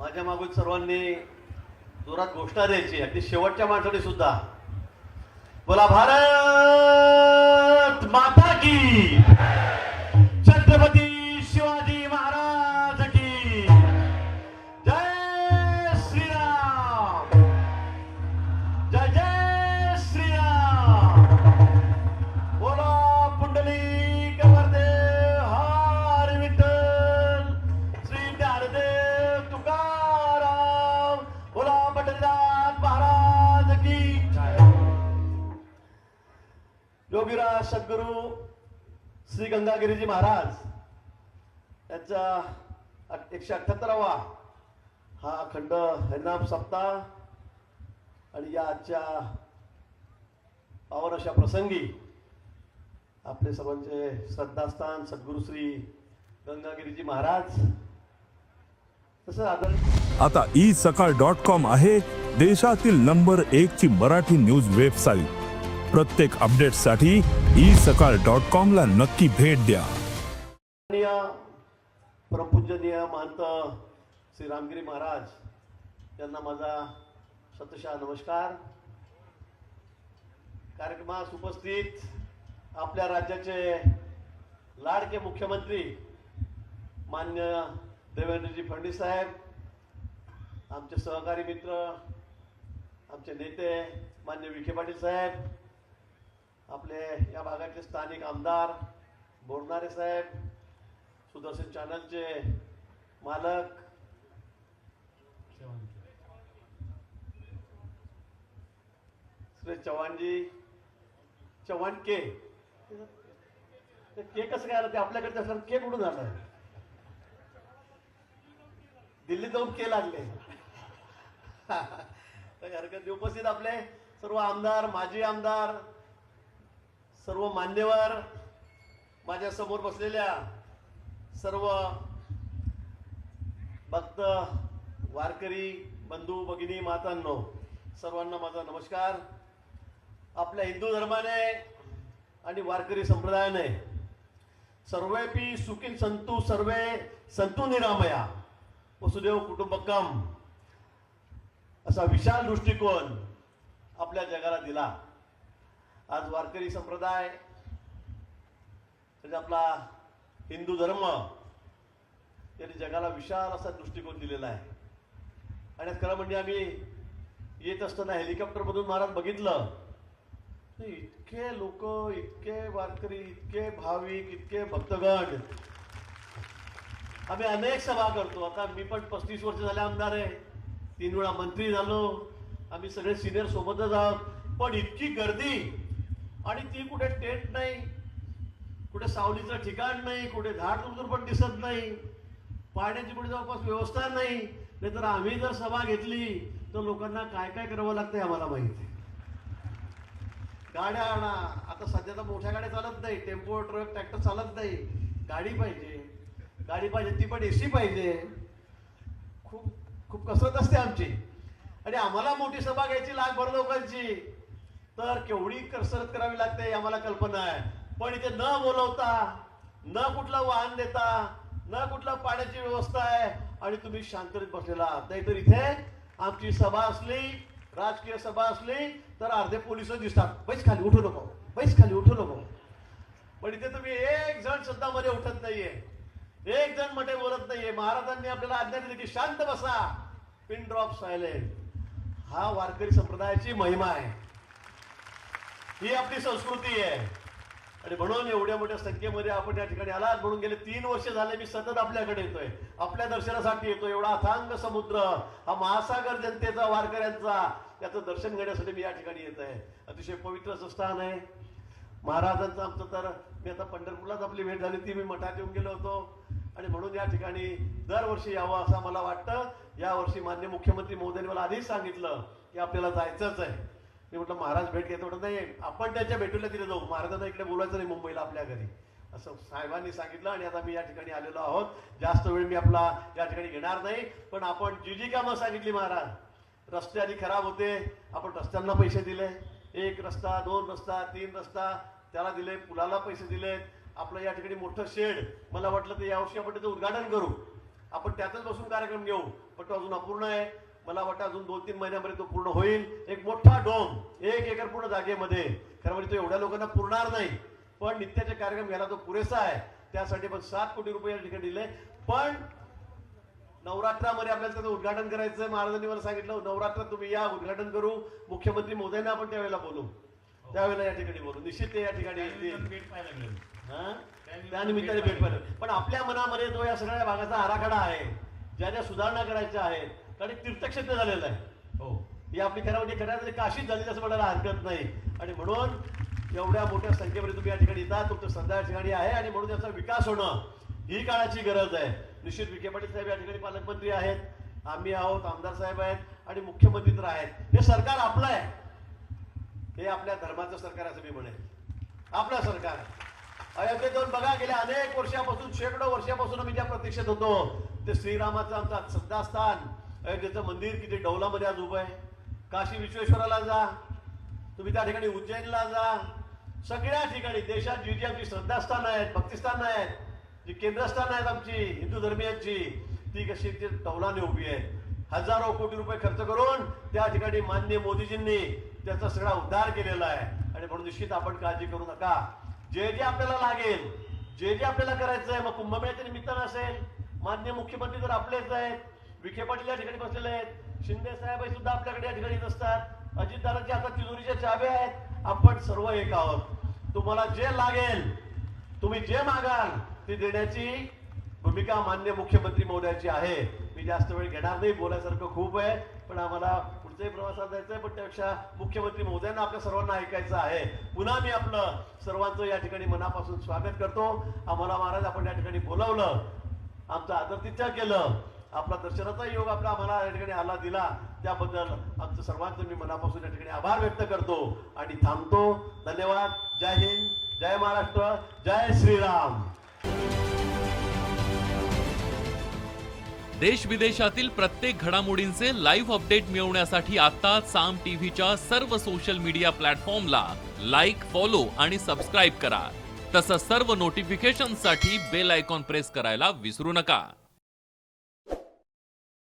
माझ्या मागून सर्वांनी जोरात घोषणा द्यायची अगदी शेवटच्या माणसाने सुद्धा. बोला भारत माता की! सद्गुरू श्री गंगागिरीजी महाराज यांचा एकशे अठ्ठ्याहत्तरावा हा अखंड हरिनाम सप्ताह आणि या आजच्या पावन अशा प्रसंगी आपले सर्वांचे श्रद्धास्थान सद्गुरू श्री गंगागिरीजी महाराज तसं आदर आता ई सकाळ डॉट कॉम आहे देशातील नंबर एक ची मराठी न्यूज वेबसाईट. प्रत्येक अपडेटसाठी ई सकाळ डॉट कॉम ला नक्की भेट द्या. प्रपूजनीय महंत श्री रामगिरी महाराज यांना माझा सतशा नमस्कार. कार्यक्रमास उपस्थित आपल्या राज्याचे लाडके मुख्यमंत्री मान्य देवेंद्रजी फडणवीस साहेब आमचे सहकारी मित्र आमचे नेते मान्य विखे पाटील साहेब आपले या भागातले स्थानिक आमदार बोरणारे साहेब सुदर्शन चॅनलचे मालक. श्री चव्हाणजी चव्हाण के के कसं काय आलं? ते आपल्याकडे असलं के कुठून झालं दिल्लीत जाऊन के लागले. हरकत उपस्थित आपले सर्व आमदार माजी आमदार सर्व मान्यवर माझ्यासमोर बसलेल्या सर्व भक्त वारकरी बंधू भगिनी मातांनो सर्वांना माझा नमस्कार. आपल्या हिंदू धर्माने आणि वारकरी संप्रदायाने सर्वेपी सुखी संतू सर्वे संतू निरामया वसुदेव कुटुंबकम असा विशाल दृष्टिकोन आपल्या जगाला दिला. आज वारकरी संप्रदाय म्हणजे आपला हिंदू धर्म त्यांनी जगाला विशाल असा दृष्टिकोन दिलेला आहे. आणि खरं म्हणजे आम्ही येत असताना हेलिकॉप्टरमधून महाराज बघितलं. इतके लोक इतके वारकरी इतके भाविक इतके भक्तगण. आम्ही अनेक सभा करतो. आता मी पण पस्तीस वर्ष झाले आमदार आहे. तीन वेळा मंत्री झालो. आम्ही सगळे सिनियर सोबतच आहोत. पण इतकी गर्दी आणि ती कुठे टेंट नाही कुठे सावलीचं ठिकाण नाही कुठे झाड तुमचं पण दिसत नाही पाण्याची कुठे जवळपास व्यवस्था नाही नाहीतर आम्ही जर सभा घेतली तर लोकांना काय काय करावं लागतंय आम्हाला माहिती. आहे गाड्या आणा आता सध्या तर मोठ्या गाड्या चालत नाही टेम्पो ट्रक ट्रॅक्टर चालत नाही. गाडी पाहिजे गाडी पाहिजे ती पण एसी पाहिजे. खूप खूप कसरत असते आमची. आणि आम्हाला मोठी सभा घ्यायची लाखभर लोकांची. तर केवढी कसरत करावी लागते आम्हाला कल्पना आहे. पण इथे न बोलवता न कुठलं वाहन देता न कुठला पाण्याची व्यवस्था आहे आणि तुम्ही शांततेत बसलेला आहात. नाहीतर इथे आमची सभा असली राजकीय सभा असली तर अर्धे पोलीस दिसतात. बैस खाली उठू नको. बैस खाली उठू नको. पण इथे तुम्ही एक जण सुद्धा मध्ये उठत नाहीये. एक जणमध्ये बोलत नाहीये. महाराजांनी आपल्याला आज्ञा दिली की शांत बसा. पिन ड्रॉप सायलेंट हा वारकरी संप्रदायाची महिमा आहे. ही आपली संस्कृती आहे. आणि म्हणून एवढ्या मोठ्या संख्येमध्ये आपण या ठिकाणी आलात. म्हणून गेले तीन वर्ष झाले मी सतत आपल्याकडे येतोय. आपल्या दर्शनासाठी येतोय. एवढा अथांग समुद्र हा महासागर जनतेचा वारकऱ्यांचा याचं दर्शन घेण्यासाठी मी या ठिकाणी येत आहे अतिशय पवित्र असं स्थान आहे. महाराजांचं आमचं तर मी आता पंढरपूरलाच आपली भेट झाली. ती मी मठात येऊन गेलो होतो. आणि म्हणून या ठिकाणी दरवर्षी यावं असं मला वाटतं. यावर्षी मान्य मुख्यमंत्री महोदयांनी मला आधीच सांगितलं की आपल्याला जायचंच आहे. मी म्हटलं महाराज भेट घेतो म्हटलं नाही आपण त्यांच्या भेटीला तिथे जाऊ. महाराजांना इकडे बोलायचं नाही मुंबईला आपल्या घरी. असं साहेबांनी सांगितलं आणि आता मी या ठिकाणी आलेलो आहोत. जास्त वेळ मी आपला या ठिकाणी घेणार नाही. पण आपण जी जी कामं सांगितली महाराज रस्ते आधी खराब होते. आपण रस्त्यांना पैसे दिले. एक रस्ता दोन रस्ता तीन रस्ता. त्याला दिले पुलाला पैसे दिले आपलं या ठिकाणी मोठं शेड. मला वाटलं ते यावर्षी आपण त्याचं उद्घाटन करू. आपण त्यातच बसून कार्यक्रम घेऊ. पण तो अजून अपूर्ण आहे. मला वाटतं अजून दोन तीन महिन्यामध्ये तो पूर्ण होईल. एक मोठा डोम एक एकर पूर्ण जागेमध्ये. खरं म्हणजे तो एवढ्या लोकांना पुरणार नाही. पण नित्याचे कार्यक्रम घ्यायला तो पुरेसा आहे. त्यासाठी पण सात कोटी रुपये या ठिकाणी दिले. पण नवरात्रामध्ये आपल्याला त्याचं उद्घाटन करायचं महाराजांनी मला सांगितलं नवरात्रात तुम्ही या उद्घाटन करू. मुख्यमंत्री मोदयांना आपण त्यावेळेला बोलू. त्यावेळेला या ठिकाणी बोलू. निश्चित ते या ठिकाणी येतील. भेट पाहिलं पण आपल्या मनामध्ये जो या सगळ्या भागाचा आराखडा आहे. ज्या ज्या सुधारणा करायच्या आहेत कारण तीर्थक्षेत्र झालेलं आहे. हो. ही आपली खरं म्हणजे खऱ्या अर्थाने काशीच झाली असं म्हणायला हरकत नाही. आणि म्हणून एवढ्या मोठ्या संख्येमध्ये तुम्ही या ठिकाणी येतात तुमचं श्रद्धा या ठिकाणी आहे आणि म्हणून त्याचा विकास होणं ही काळाची गरज आहे. निश्चित विखे पाटील साहेब या ठिकाणी पालकमंत्री आहेत. आम्ही आहोत आमदार साहेब आहेत आणि मुख्यमंत्री तर आहेत. हे सरकार आपलं आहे. हे आपल्या धर्माचं सरकार असं मी म्हणेन. आपलं सरकार अयोध्येत जाऊन बघा गेल्या अनेक वर्षापासून शेकडो वर्षापासून आम्ही ज्या प्रतीक्षेत होतो ते श्रीरामाचं आमचं श्रद्धास्थान अयोध्येचं मंदिर किती डौलामध्ये आज उभं आहे. काशी विश्वेश्वराला जा. तुम्ही त्या ठिकाणी उज्जैनला जा. सगळ्या ठिकाणी देशात जी जी आमची श्रद्धास्थानं आहेत भक्तिस्थानं आहेत जी केंद्रस्थानं आहेत आमची हिंदू धर्मियांची ती कशी ती डौलाने उभी आहे हजारो कोटी रुपये खर्च करून त्या ठिकाणी मान्य मोदीजींनी त्याचा सगळा उद्धार केलेला आहे. आणि म्हणून निश्चित आपण काळजी करू नका. जे जे आपल्याला लागेल जे जे आपल्याला करायचं आहे मग कुंभमेळ्याच्या निमित्तानं असेल मान्य मुख्यमंत्री तर आपलेच आहेत. विखे पाटील या ठिकाणी बसलेले आहेत. शिंदे साहेब सुद्धा आपल्याकडे या ठिकाणी नसतात. अजितदारांच्या आता तिजोरीच्या चाव्या आहेत. आपण सर्व एक आहोत. तुम्हाला जे लागेल तुम्ही जे मागाल ते देण्याची भूमिका मान्य मुख्यमंत्री महोदयाची आहे. मी जास्त वेळ घेणार नाही बोलायसारखं खूप आहे. पण आम्हाला पुढच्याही प्रवासात जायचं आहे पण त्यापेक्षा मुख्यमंत्री महोदयांना आपल्या सर्वांना ऐकायचं आहे. पुन्हा मी आपलं सर्वांचं या ठिकाणी मनापासून स्वागत करतो. आम्हाला महाराज आपण या ठिकाणी बोलावलं. आमचं आदरातिथ्य केलं. आपला दर्शनाचा योग आपला आम्हाला या ठिकाणी आला दिला. त्याबद्दल आमचं सर्वांचं मी मनापासून या ठिकाणी आभार व्यक्त करतो. आणि थांबतो. धन्यवाद. जय हिंद. जय महाराष्ट्र. जय श्रीराम. देश विदेशातील प्रत्येक घडामोडींचे लाईव्ह अपडेट मिळवण्यासाठी आता साम टीव्हीच्या सर्व सोशल मीडिया प्लॅटफॉर्मला लाईक फॉलो आणि सबस्क्राईब करा. तसंच सर्व नोटिफिकेशनसाठी बेल आयकॉन प्रेस करायला विसरू नका.